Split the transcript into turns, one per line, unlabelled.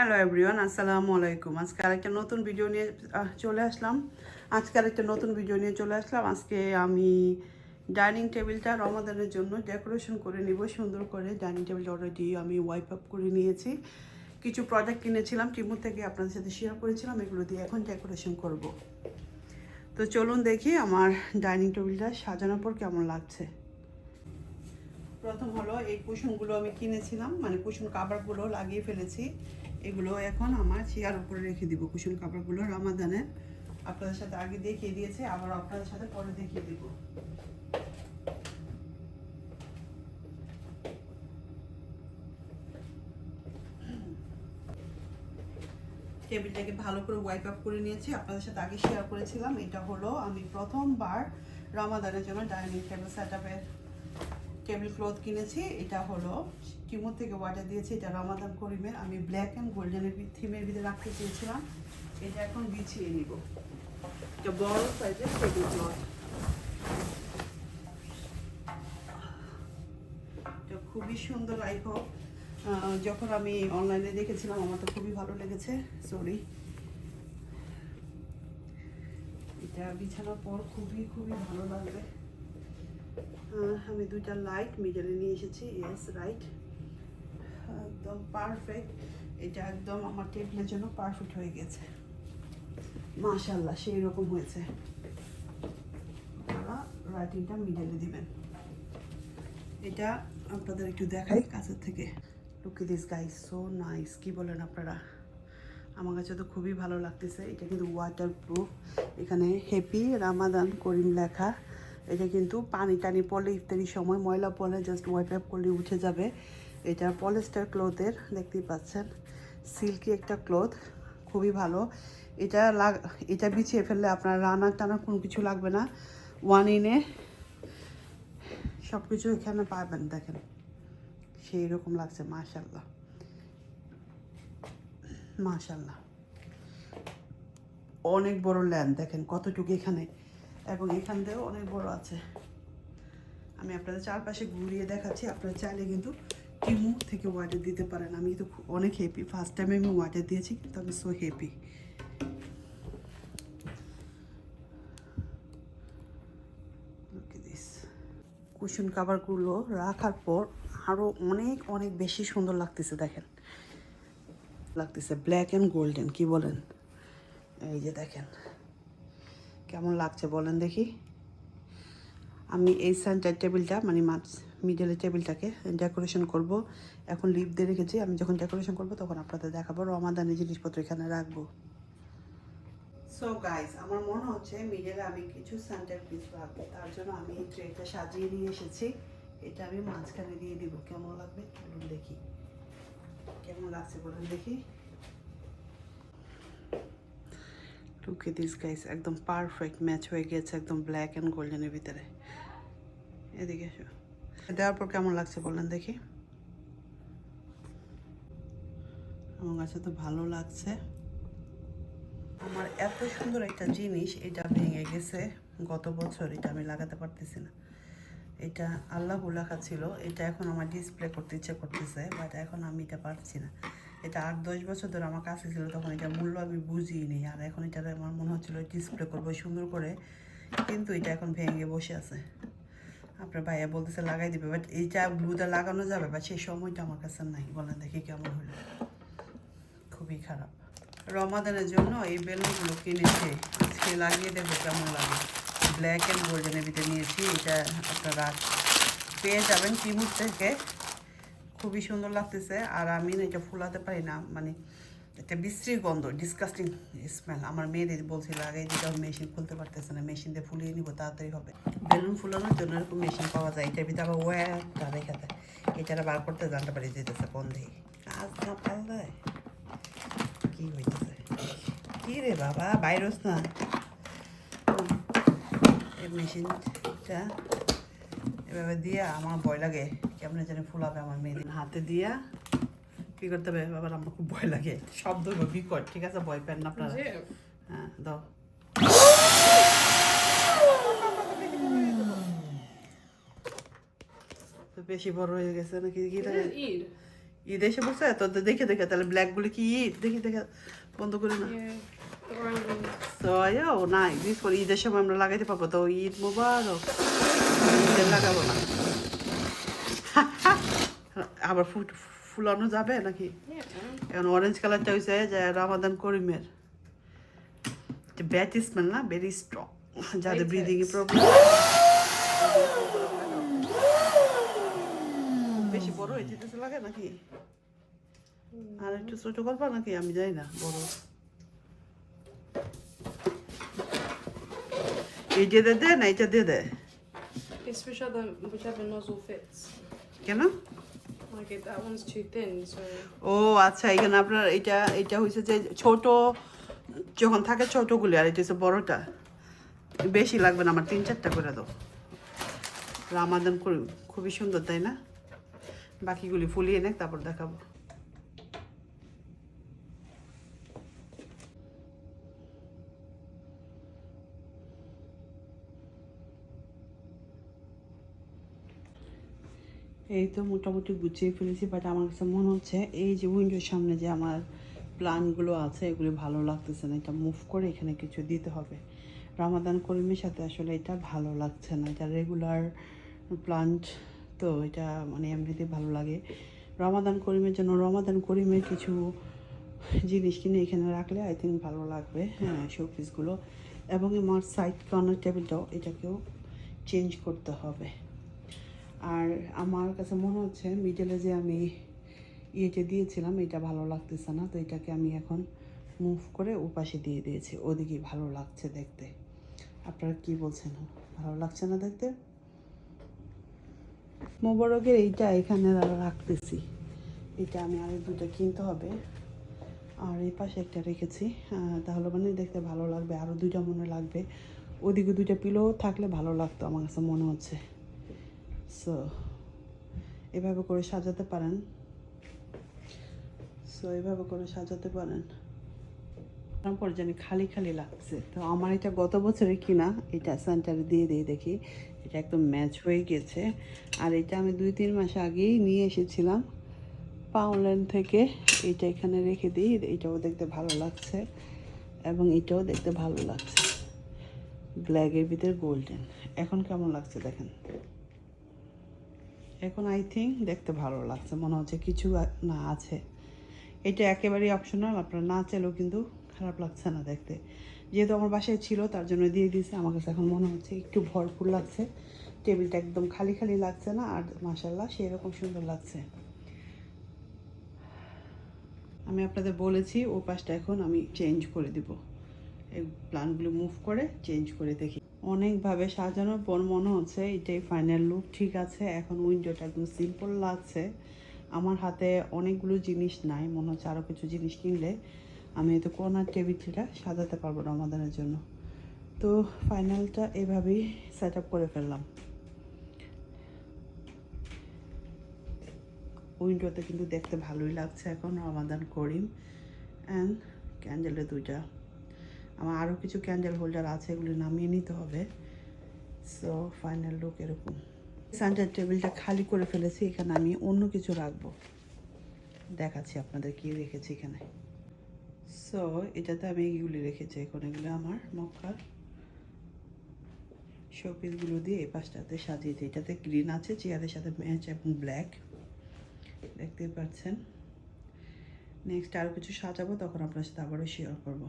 Hello everyone আসসালামু আলাইকুম আজকে আরেকটা নতুন ভিডিও নিয়ে চলে আসলাম। আজকে আরেকটা নতুন ভিডিও নিয়ে চলে আসলাম। আজকে আমি ডাইনিং টেবিলটা রমাদানের জন্য ডেকোরেশন করে নিব, সুন্দর করে। ডাইনিং টেবিলটা অলরেডি আমি ওয়াইপ আপ করে নিয়েছি। কিছু প্রোডাক্ট কিনেছিলাম, টিমু থেকে আপনাদের সাথে শেয়ার করেছিলাম। এগুলো দিয়ে এখন ডেকোরেশন করব। তো চলুন দেখি আমার ডাইনিং টেবিলটা সাজানোর পর কেমন লাগছে। প্রথম হলো এই কুশনগুলো আমি কিনেছিলাম। মানে কুশন কাভারগুলো লাগিয়ে ফেলেছি। এগুলো এখন আমার চেয়ার উপরে রেখে দিব কুশন কাভারগুলো রামাদানের। আপনাদের সাথে আগে দেখিয়ে দিয়েছে, আবার আপনাদের সাথে পরে দেখিয়ে দিব। টেবিলটাকে ভালো করে ওয়াইপ আপ করে নিয়েছি, আপনাদের সাথে আগে শেয়ার করেছিলাম। এটা হলো আমি প্রথমবার রামাদানের জন্য ডাইনিং টেবিল সেট আপের টেবিল ক্লথ কিনেছি, এটা হলো কিমোর থেকে অর্ডার দিয়েছি, এটা রামাদান করিমের। আমি ব্ল্যাক অ্যান্ড গোল্ডেনের থিমের ভিতরে রাখতে চেয়েছিলাম। এটা এখন বিছিয়ে নিব। এটা বড় সাইজের টেবিল ক্লথ এটা খুবই সুন্দর আই হোক যখন আমি অনলাইনে দেখেছিলাম, আমার তো খুবই ভালো লেগেছে সরি এটা বিছানোর পর খুবই খুবই ভালো লাগবে। আমি দুইটা লাইট মিডলে নিয়ে এসেছি ইয়েস রাইট একদম পারফেক্ট এটা একদম আমার টেবিলের জন্য পারফেক্ট হয়ে গেছে। মাশাল্লাহ সেই রকম হয়েছে রাইটিংটা মিডলে দিবেন। এটা আপনাদের একটু দেখাই, কাছের থেকে। Looky this guys so nice কি বলেন আপনারা? আমার কাছে তো খুবই ভালো লাগতেছে। এটা কিন্তু ওয়াটার প্রুফ এখানে হ্যাপি রামাদান করিম লেখা। এটা কিন্তু পানি টানি পড়লে ইত্যাদি সময়, ময়লা পড়লে জাস্ট ওয়াইপ আপ করলে উঠে যাবে। এটা পলিস্টার ক্লথের দেখতেই পাচ্ছেন। সিল্কি একটা ক্লথ খুবই ভালো। এটা লাগ, এটা বিছিয়ে ফেললে আপনার রান্নার টানার কোনো কিছু লাগবে না। ওয়ান ইনে সব কিছু এখানে পাবেন, দেখেন। সেই রকম লাগছে মাশাল্লাহ মাশাল্লাহ অনেক বড় ল্যান্ড দেখেন কতটুকু এখানে। এবং এখান দিয়েও অনেক বড় আছে। আমি আপনাদের চারপাশে ঘুরিয়ে দেখাচ্ছি, আপনারা চাইলে কিন্তু টিমু থেকে ওয়াটার দিতে পারেন। আমি তো খুব- অনেক হ্যাপি ফার্স্ট টাইমে আমি ওয়াটার দিয়েছি, কিন্তু আমি সো হ্যাপি কুশন কাভারগুলো রাখার পর আরও অনেক অনেক বেশি সুন্দর লাগতেছে, দেখেন। লাগতেছে ব্ল্যাক অ্যান্ড গোল্ডেন কি বলেন? এই যে দেখেন। কেমন লাগছে বলেন দেখি। আমি এই সেন্টার টেবিলটা মানে মাছ মিডলের টেবিলটাকে ডেকোরেশন করব। এখন লিপ দিয়ে রেখেছি, আমি যখন ডেকোরেশন করব তখন আপনাদের দেখাবো। রমাদানি জিনিসপত্র এখানে রাখব। সো গাইস আমার মনে হচ্ছে মিডলে আমি কিছু সেন্টার পিস রাখব। তার জন্য আমি এই ট্রেটা সাজিয়ে নিয়ে এসেছি। এটা আমি মাঝখানে দিয়ে দিব। কেমন লাগবে? বলুন দেখি। কেমন লাগছে বলুন দেখি। লুক এট দিস গাইস একদম পারফেক্ট ম্যাচ হয়ে গেছে একদম ব্ল্যাক অ্যান্ড গোল্ডেনের ভিতরে। এদিকে এসো। দেওয়ার পর কেমন লাগছে বললেন দেখি। আমার কাছে তো ভালো লাগছে। আমার এত সুন্দর একটা জিনিস, এটা ভেঙে গেছে। গত বছর এটা আমি লাগাতে পারতেছি না। এটা আল্লাহ লেখা ছিল, এটা এখন আমার ডিসপ্লে করতে ইচ্ছে করতেছে বাট এখন আমি এটা পারছি না। এটা আট, দশ বছর ধরে আমার কাছে ছিল, তখন এটা মূল্য আমি বুঝিনি আর এখন এটা আমার মনে হচ্ছিল ডিসপ্লে করব সুন্দর করে, কিন্তু এটা এখন ভেঙে বসে আছে। আপনার ভাইয়া বলতেছে লাগাই দিবে বাট এইটা গ্লুটা লাগানো যাবে বাট সেই সময়টা আমার কাছে নাই। বলেন দেখি কেমন হলো। খুবই খারাপ। রমাদানের জন্য এই বেলুনগুলো কিনেছে। আজকে লাগিয়ে দেবো কেমন লাগে। ব্ল্যাক অ্যান্ড গোল্ডেনের ভিতরে নিয়েছি, এটা আপনারা পেয়ে যাবেন টিমুর থেকে খুবই সুন্দর লাগতেছে, আর আমি না এটা ফুলাতে পারি না মানে একটা বিশ্রী গন্ধ ডিসকাস্টিং স্মেল আমার মেয়েদের বলছিল আগে যেটা মেশিন খুলতে পারতেছে না মেশিন দিয়ে ফুলিয়ে নিব, তাড়াতাড়ি হবে। বেলুন ফুলানোর জন্য এরকম মেশিন পাওয়া যায়, এটার ভিতরে আবার ওয়ারটা রেখে দেয় এটা বার করতে জানতে পারি যেতেছে বন্ধে কাজ না পারলে কি হইতেছে? কি রে বাবা ভাইরাস না। এই মেশিনটা এভাবে দিয়ে আমার ভয় লাগে। কেমন জানি ফুলাবে আমার মেয়ে হাতে দিয়া কি করতে হবে? বাবার আমার খুব ভয় লাগে। শব্দ বিকট ঠিক আছে ভয় পেন না আপনারা। হ্যাঁ দাও। তো বেশি বড় হয়ে গেছে নাকি? কি লাগে
ঈদ।
ঈদ এসে বসে? তো দেখে দেখে তাহলে ব্ল্যাকগুলো কি ঈদ? দেখে দেখে বন্ধ করে না।
ones.
তো ও নাই বিশ করে ঈদের সময় আমরা লাগাইতে পারব। তো ঈদ মোবারক। ঈদের লাগাবো না। আবার ফুট ফুলানো যাবে নাকি? এখন অরেঞ্জ কালারটা হয়েছে যে রামাদান করিমের ব্যাট স্মেল না? ভেরি স্ট্রং যাদের
Latex.
ব্রিদিং এ প্রবলেম বেশি বড় হয়ে যেতেছে লাগে নাকি? আর একটু ছোট করবা নাকি? আমি না বড়। এই যে দে দে না এটা দে
It's whichever whichever nozzle fits.
কেন? ও আচ্ছা এখানে আপনার এটা এটা হয়েছে যে ছোট, যখন থাকে ছোটগুলি, আর এটা হচ্ছে বড়টা, বেশি লাগবে না, আমার তিন চারটা করে দাও। রামাদান করি, খুবই সুন্দর, তাই না? বাকিগুলি ফুলিয়ে নে, তারপর দেখাবো। এই তো মোটামুটি গুছিয়ে ফেলেছি বাট আমার কাছে মনে হচ্ছে এই যে উইন্ডোর সামনে যে আমার প্ল্যানগুলো আছে, এগুলি ভালো লাগতেছে না, এটা মুভ করে এখানে কিছু দিতে হবে। রামাদান করিমের সাথে আসলে এটা ভালো লাগছে না, এটা রেগুলার প্লান্ট তো এটা মানে এমনিতে ভালো লাগে। রমাদান করিমের জন্য রমাদান করিমের কিছু জিনিস কিনে এখানে রাখলে আই থিঙ্ক ভালো লাগবে হ্যাঁ শোপিসগুলো এবং আমার সাইড কর্নার টেবিলটাও এটাকেও চেঞ্জ করতে হবে। আর আমার কাছে মনে হচ্ছে মিডলে যে আমি ইয়েটা দিয়েছিলাম, এটা ভালো লাগতেছে না, তো এটাকে আমি এখন মুভ করে ওপাশে দিয়ে দিয়েছি। ওদিকে ভালো লাগছে দেখতে। আপনারা কি বলছেন? ভালো লাগছে না দেখতে? মোবারকের এইটা এখানে রাখতেছি। এটা আমি আরও দুটো কিনতে হবে। আর এই পাশে একটা রেখেছি। তাহলে মানে দেখতে ভালো লাগবে। আরও দুইটা মনে লাগবে। ওদিকে দুইটা পিলো থাকলে ভালো লাগতো, আমার কাছে মনে হচ্ছে। সো এভাবে করে সাজাতে পারেন। সো এভাবে করে সাজাতে পারেন। তারপর জানি খালি খালি লাগছে। তো আমার এটা গত বছরে কিনা, এটা সেন্টারে দিয়ে দিয়ে দেখি। এটা একদম ম্যাচ হয়ে গেছে। আর এটা আমি দুই তিন মাস আগেই নিয়ে এসেছিলাম। পাউন্ডল্যান্ড থেকে এটা এখানে রেখে দিই। এটাও দেখতে ভালো লাগছে এবং এটাও দেখতে ভালো লাগছে। ব্ল্যাকের ভিতরে গোল্ডেন এখন কেমন লাগছে দেখেন? এখন আই থিঙ্ক দেখতে ভালো লাগছে। মনে হচ্ছে কিছু না আছে। এটা একেবারেই অপশনাল আপনার না চাইলেও কিন্তু খারাপ লাগছে না দেখতে। যেহেতু আমার বাসায় ছিল, তার জন্য দিয়ে দিয়েছে। আমার কাছে এখন মনে হচ্ছে একটু ভরপুর লাগছে। টেবিলটা একদম খালি খালি লাগছে না, আর মাসাল্লাহ সেরকম সুন্দর লাগছে। আমি আপনাদের বলেছি, ও পাশটা এখন আমি চেঞ্জ করে দিব। এই প্ল্যানগুলো মুভ করে চেঞ্জ করে দেখি। অনেকভাবে সাজানোর পর মনে হচ্ছে এটাই ফাইনাল লুক ঠিক আছে, এখন উইন্ডোটা একদম সিম্পল লাগছে। আমার হাতে অনেকগুলো জিনিস নাই, মনে হচ্ছে আরও কিছু জিনিস কিনলে আমি তো কোনার টেবিলটা সাজাতে পারব রমাদানের জন্য। তো ফাইনালটা এভাবেই সেট আপ করে ফেললাম। উইন্ডোতে কিন্তু দেখতে ভালোই লাগছে এখন রমাদান করিম অ্যান্ড ক্যান্ডেলের দুইটা। আমার আরও কিছু ক্যান্ডেল হোল্ডার আছে, এগুলি নামিয়ে নিতে হবে। সো ফাইনাল লুক এরকম। সেন্টার টেবিলটা খালি করে ফেলেছি, এখানে আমি অন্য কিছু রাখব। দেখাচ্ছি আপনাদের কি রেখেছি এখানে। সো এটাতে আমি এইগুলি রেখেছি এখন, এগুলো আমার মক্কার শোপিসগুলো দিয়ে এই পাশটাতে সাজিয়ে দিই। এটাতে গ্রিন আছে, চেয়ারের সাথে ম্যাচ এবং ব্ল্যাক দেখতেই পাচ্ছেন। নেক্সট আরও কিছু সাজাবো, তখন আপনার সাথে আবারও শেয়ার করব।